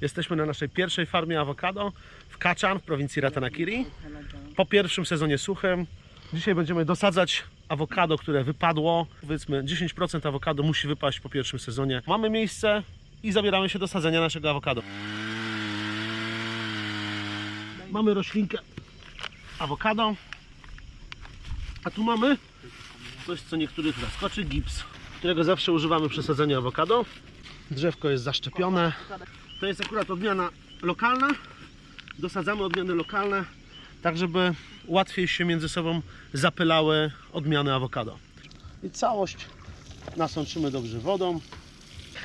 Jesteśmy na naszej pierwszej farmie awokado w Kaczan w prowincji Ratanakiri. Po pierwszym sezonie suchym. Dzisiaj będziemy dosadzać awokado, które wypadło. Powiedzmy 10% awokado musi wypaść po pierwszym sezonie. Mamy miejsce i zabieramy się do sadzenia naszego awokado. Mamy roślinkę awokado. A tu mamy coś, co niektórych zaskoczy, gips, którego zawsze używamy przy sadzeniu awokado. Drzewko jest zaszczepione. To jest akurat odmiana lokalna. Dosadzamy odmiany lokalne, tak żeby łatwiej się między sobą zapylały odmiany awokado. I całość nasączymy dobrze wodą.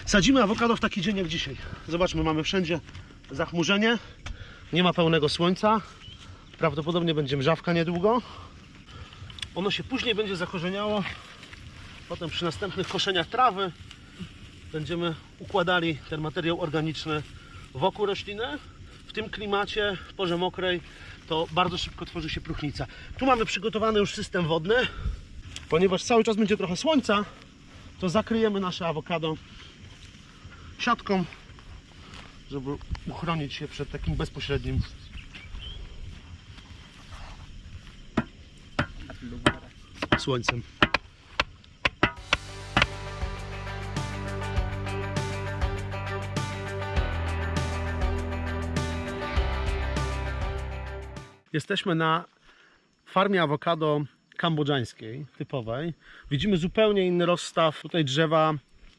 Sadzimy awokado w taki dzień jak dzisiaj. Zobaczmy, mamy wszędzie zachmurzenie. Nie ma pełnego słońca. Prawdopodobnie będzie mrzawka niedługo. Ono się później będzie zakorzeniało. Potem przy następnych koszeniach trawy będziemy układali ten materiał organiczny wokół rośliny. W tym klimacie, w porze mokrej, to bardzo szybko tworzy się próchnica. Tu mamy przygotowany już system wodny. Ponieważ cały czas będzie trochę słońca, to zakryjemy nasze awokado siatką, żeby uchronić się przed takim bezpośrednim słońcem. Jesteśmy na farmie awokado kambodżańskiej, typowej. Widzimy zupełnie inny rozstaw. Tutaj drzewa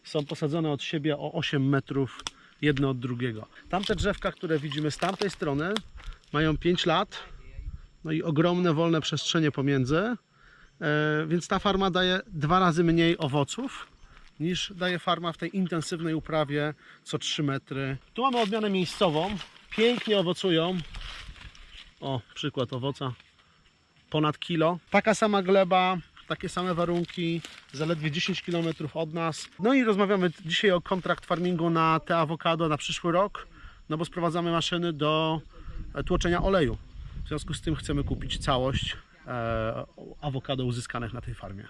są posadzone od siebie o 8 metrów jedno od drugiego. Tamte drzewka, które widzimy z tamtej strony, mają 5 lat. No i ogromne wolne przestrzenie pomiędzy. E, więc ta farma daje dwa razy mniej owoców niż daje farma w tej intensywnej uprawie co 3 metry. Tu mamy odmianę miejscową. Pięknie owocują. O, przykład owoca. Ponad kilo. Taka sama gleba, takie same warunki, zaledwie 10 km od nas. No i rozmawiamy dzisiaj o kontrakt farmingu na te awokado na przyszły rok, no bo sprowadzamy maszyny do e, tłoczenia oleju. W związku z tym chcemy kupić całość e, awokado uzyskanych na tej farmie.